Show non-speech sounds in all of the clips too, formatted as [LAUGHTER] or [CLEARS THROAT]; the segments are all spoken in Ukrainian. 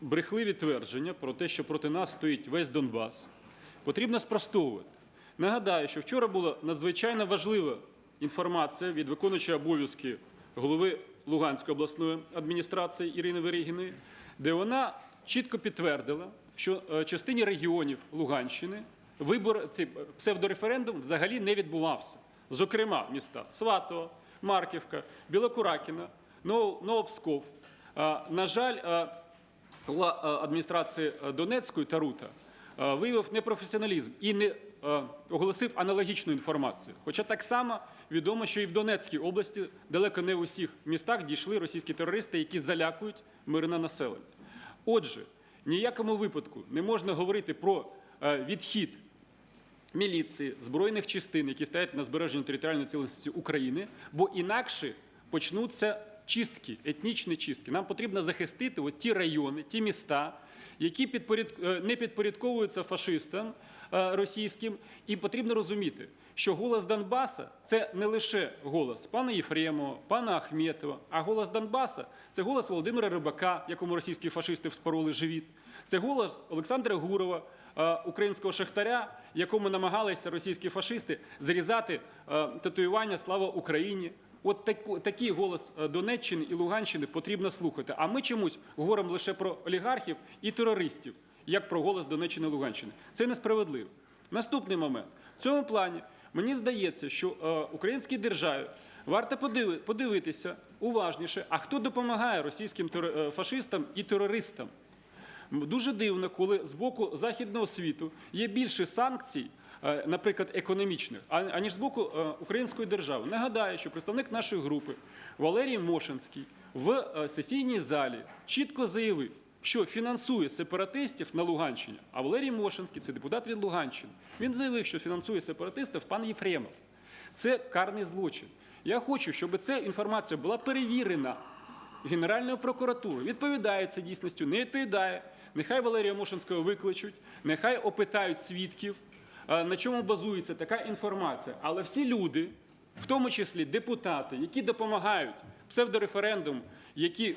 брехливі твердження про те, що проти нас стоїть весь Донбас, потрібно спростовувати. Нагадаю, що вчора була надзвичайно важлива інформація від виконуючої обов'язки голови Луганської обласної адміністрації Ірини Верігіної, де вона чітко підтвердила, що е, частині регіонів Луганщини вибор цей псевдореферендум взагалі не відбувався. Зокрема, міста Сватово, Марківка, Білокуракіна, Нов- Новопсков. На жаль, адміністрації е, Донецької Тарута е, виявив непрофесіоналізм і не е, оголосив аналогічну інформацію. Хоча так само відомо, що і в Донецькій області далеко не в усіх містах дійшли російські терористи, які залякують мирне населення. Отже, ніякому випадку не можна говорити про е, відхід міліції, збройних частин, які стоять на збереженні територіальної цілісності України, бо інакше почнуться чистки, етнічні чистки. Нам потрібно захистити от ті райони, ті міста, які підпоряд... е, не підпорядковуються фашистам е, російським, і потрібно розуміти, що голос Донбаса це не лише голос пана Єфремова, пана Ахметова, а голос Донбаса це голос Володимира Рибака, якому російські фашисти вспороли живіт. Це голос Олександра Гурова, е, українського шахтаря, якому намагалися російські фашисти зрізати татуювання Слава Україні. От такий голос е, Донеччини і Луганщини потрібно слухати. А ми чомусь говоримо лише про олігархів і терористів, як про голос Донеччини і Луганщини. Це несправедливо. Наступний момент. В цьому плані мені здається, що е, українській державі варто подивитися уважніше, а хто допомагає російським е, фашистам і терористам. Дуже дивно, коли з боку західного світу є більше санкцій, наприклад, економічних, аніж з боку е, української держави. Нагадаю, що представник нашої групи Валерій Мошинський в е, сесійній залі чітко заявив, що фінансує сепаратистів на Луганщині. А Валерій Мошинський це депутат від Луганщини. Він заявив, що фінансує сепаратистів пан Єфремов. Це карний злочин. Я хочу, щоб ця інформація була перевірена Генеральною прокуратурою. Відповідає це дійсністю, не відповідає. Нехай Валерія Мошинського викличуть, нехай опитають свідків, е, на чому базується така інформація. Але всі люди, в тому числі депутати, які допомагають псевдореферендум, які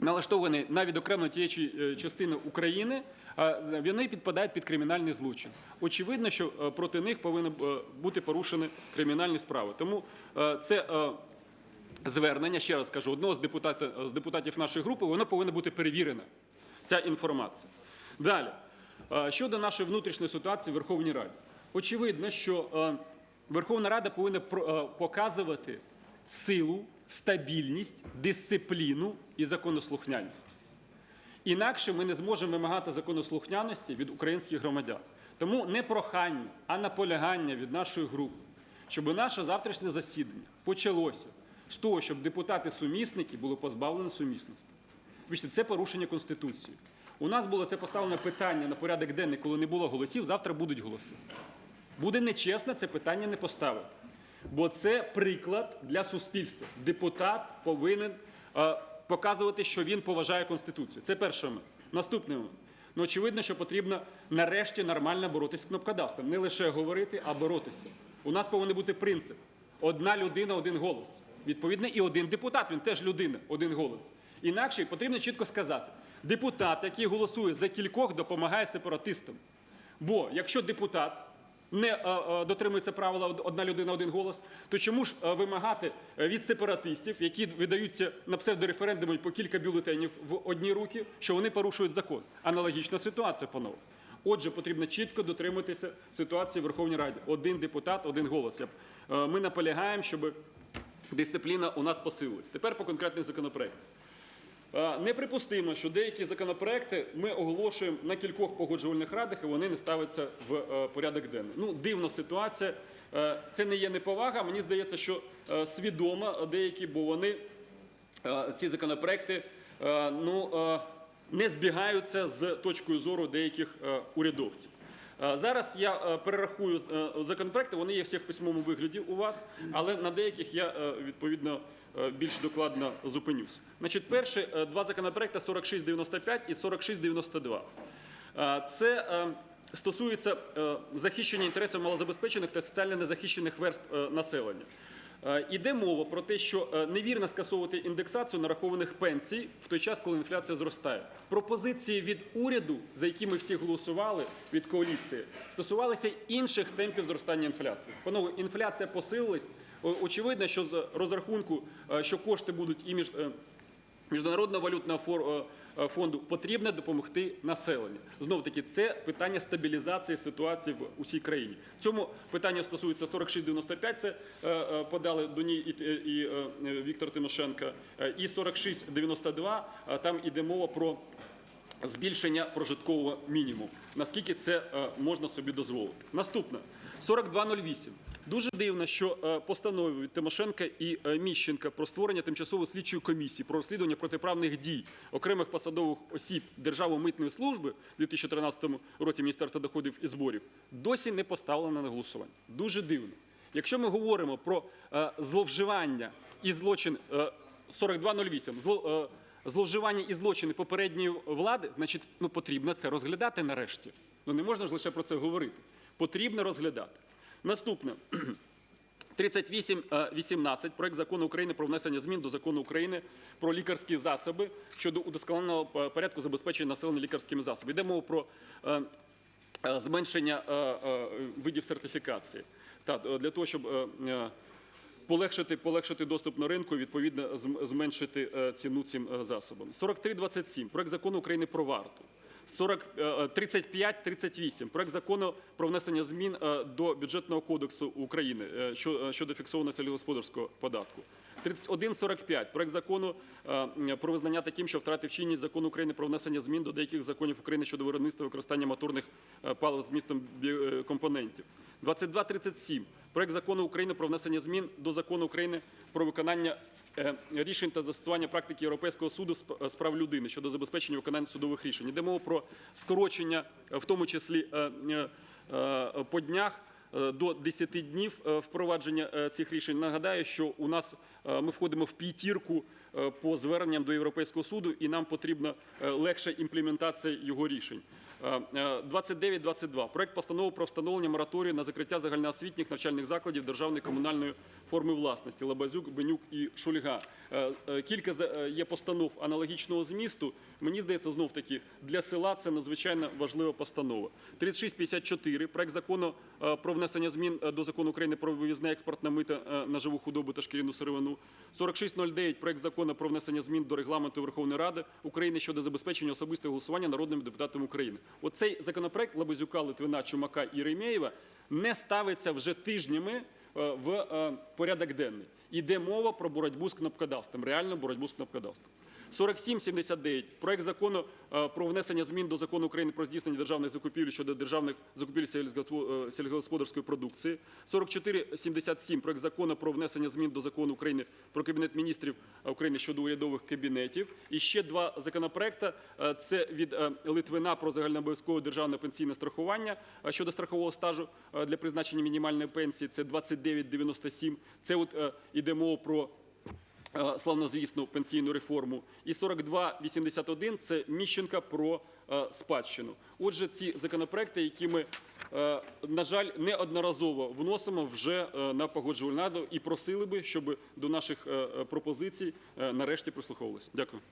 налаштовані на відокремлення тієї е, частини України, е, вони підпадають під кримінальний злочин. Очевидно, що е, проти них повинні е, бути порушені кримінальні справи. Тому е, це е, звернення, ще раз кажу, одного з депутатів, з депутатів нашої групи, воно повинно бути перевірено, ця інформація. Далі, Е, щодо нашої внутрішньої ситуації в Верховній Раді. Очевидно, що е, Верховна Рада повинна е, показувати силу, стабільність, дисципліну і законослухняність. Інакше ми не зможемо вимагати законослухняності від українських громадян. Тому не прохання, а наполягання від нашої групи, щоб наше завтрашнє засідання почалося з того, щоб депутати-сумісники були позбавлені сумісності. Це порушення Конституції. У нас було це поставлене питання на порядок денний, коли не було голосів, завтра будуть голоси. Буде нечесно це питання не поставити. Бо це приклад для суспільства. Депутат повинен е, показувати, що він поважає Конституцію. Це перший момент. Наступний момент. Ну, очевидно, що потрібно нарешті нормально боротися з кнопкодавством. Не лише говорити, а боротися. У нас повинен бути принцип: одна людина, один голос. Відповідно, і один депутат, він теж людина, один голос. Інакше потрібно чітко сказати: депутат, який голосує за кількох, допомагає сепаратистам. Бо якщо депутат не е, е, дотримується правила одна людина, один голос, то чому ж е, вимагати від сепаратистів, які видаються на псевдореферендумі по кілька бюлетенів в одні руки, що вони порушують закон? Аналогічна ситуація, панове. Отже, потрібно чітко дотримуватися ситуації в Верховній Раді. Один депутат, один голос. Ми наполягаємо, щоб дисципліна у нас посилилась. Тепер по конкретних законопроектах. Неприпустимо, що деякі законопроекти ми оголошуємо на кількох погоджувальних радах, і вони не ставляться в е, порядок денний. Ну, дивна ситуація. Е, Це не є неповага. Мені здається, що е, свідомо деякі, бо вони ці законопроекти ну, не збігаються з точкою зору деяких урядовців. Е, Зараз я е, перерахую е, законопроекти, вони є всі в письмовому вигляді у вас, але на деяких я відповідно більш докладно зупинюсь. Значить, перші два законопроекти 4695 і 4692. Е, Це стосується захищення інтересів малозабезпечених та соціально незахищених верств населення. Е, Іде мова про те, що е, невірно скасовувати індексацію нарахованих пенсій в той час, коли інфляція зростає. Пропозиції від уряду, за які ми всі голосували від коаліції, стосувалися інших темпів зростання інфляції. Панове, інфляція посилилась. Очевидно, що з розрахунку, е, що кошти будуть і між е, Міжнародного валютного е, е, фонду потрібно допомогти населенню. Знов таки, це питання стабілізації ситуації в усій країні. Цьому питанню стосується 4695, це е, подали Доні і, і Віктор Тимошенко, і 4692, е, там іде мова про збільшення прожиткового мінімуму. Наскільки це можна собі дозволити? Наступне 4208. Дуже дивно, що е, постанови Тимошенка і е, Міщенка про створення тимчасової слідчої комісії про розслідування протиправних дій окремих посадових осіб Державної митної служби у 2013 році Міністерства доходів і зборів досі не поставлено на голосування. Дуже дивно. Якщо ми говоримо про е, зловживання і злочин е, 4208, зло, е, зловживання і злочини попередньої влади, значить, ну потрібно це розглядати нарешті. Ну не можна ж лише про це говорити. Потрібно розглядати. Наступне. [CLEARS THROAT] 3818 проект закону України про внесення змін до закону України про лікарські засоби щодо удосконаленого е, порядку забезпечення населення лікарськими засобами. Йде мова про е, е, зменшення е, е, видів сертифікації. Та, е, для того, щоб е, е, полегшити, полегшити доступ на ринку і відповідно зменшити е, ціну цим е, засобам. 4327. Проект закону України про варту. 40, е, е, 35-38. Проект закону про внесення змін е, до бюджетного кодексу України що- щодо фіксованого сільськогосподарського податку. 31.45. Проект закону про визнання таким, що втратив чинність закону України про внесення змін до деяких законів України щодо виробництва використання моторних палив з містом біокомпонентів. 22.37. Проект закону України про внесення змін до закону України про виконання рішень та застосування практики Європейського суду з прав людини щодо забезпечення виконання судових рішень. Йде мова про скорочення, е, в тому числі е, е, е, по днях е, до 10 днів е, впровадження е, цих рішень. Нагадаю, що у нас е, ми входимо в п'ятірку е, по зверненням до Європейського суду, і нам потрібна е, легша імплементація його рішень. Е, е, 29.22. Проект постанови про встановлення мораторію на закриття загальноосвітніх навчальних закладів державної комунальної форми власності Лабазюк, Бенюк і Шульга. Е, е, Кілька е, є постанов аналогічного змісту. Мені здається, знов таки для села це надзвичайно важлива постанова. 3654. Проект закону е, про внесення змін е, до закону України про вивізне експортне мито е, на живу худобу та шкіряну сировину. 4609. Проект закону про внесення змін до регламенту Верховної Ради України щодо забезпечення особистого голосування народними депутатами України. Оцей законопроект Лабазюка, Литвина, Чумака і Ремєєва не ставиться вже тижнями е, в е, порядок денний. Іде мова про боротьбу з кнопкодавством, реальну боротьбу з кнопкодавством. 4779. Проект закону е, про внесення змін до закону України про здійснення державних закупівель щодо державних закупівель сільськогоспо- е, сільськогосподарської продукції. 4477. Проект закону про внесення змін до закону України про Кабінет міністрів України щодо урядових кабінетів. І ще два законопроекти. Е, Це від е, Литвина про загальнообов'язкове державне пенсійне страхування е, щодо страхового стажу е, для призначення мінімальної пенсії. Це 2997. Це от е, іде мова про е, славнозвісну пенсійну реформу. І 4281 – це Міщенка про е, спадщину. Отже, ці законопроекти, які ми, е, на жаль, неодноразово вносимо вже е, на погоджувальну раду і просили би, щоб до наших е, е, пропозицій е, нарешті прислуховувалися. Дякую.